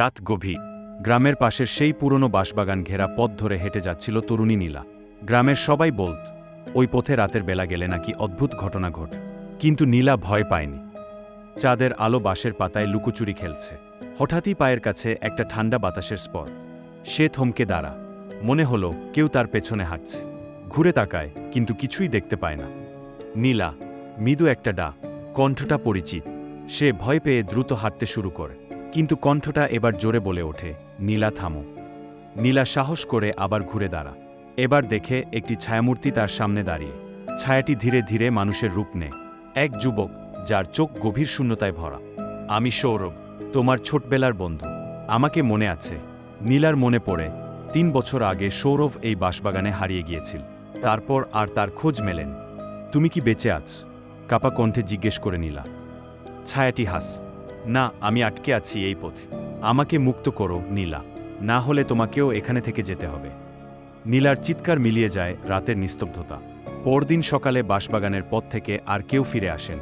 রাত গভীর। গ্রামের পাশের সেই পুরনো বাঁশবাগান ঘেরা পথ ধরে হেঁটে যাচ্ছিল তরুণী নীলা। গ্রামের সবাই বলত, ওই পথে রাতের বেলা গেলে নাকি অদ্ভুত ঘটনা ঘটে। কিন্তু নীলা ভয় পায়নি। চাঁদের আলো বাঁশের পাতায় লুকোচুরি খেলছে। হঠাৎই পায়ের কাছে একটা ঠান্ডা বাতাসের স্পর সে থমকে দাঁড়া। মনে হলো কেউ তার পেছনে হাঁটছে। ঘুরে তাকায়, কিন্তু কিছুই দেখতে পায় না। নীলা, মৃদু একটা ডা, কণ্ঠটা পরিচিত। সে ভয় পেয়ে দ্রুত হাঁটতে শুরু করে। কিন্তু কণ্ঠটা এবার জোরে বলে ওঠে, নীলা, থামো। নীলা সাহস করে আবার ঘুরে দাঁড়া। এবার দেখে একটি ছায়ামূর্তি তার সামনে দাঁড়িয়ে। ছায়াটি ধীরে ধীরে মানুষের রূপ নেয়। এক যুবক, যার চোখ গভীর শূন্যতায় ভরা। আমি সৌরভ, তোমার ছোটবেলার বন্ধু। আমাকে মনে আছে। নীলার মনে পড়ে, তিন বছর আগে সৌরভ এই বাসবাগানে হারিয়ে গিয়েছিল। তারপর আর তার খোঁজ মেলেন। তুমি কি বেঁচে আছ? কাপা কণ্ঠে জিজ্ঞেস করে নীলা। ছায়াটি হাস না, আমি আটকে আছি এই পথে। আমাকে মুক্ত করো, নীলা। না হলে তোমাকেও এখানে থেকে যেতে হবে। নীলার চিৎকার মিলিয়ে যায় রাতের নিস্তব্ধতা। পরদিন সকালে বাঁশবাগানের পথ থেকে আর কেউ ফিরে আসেন।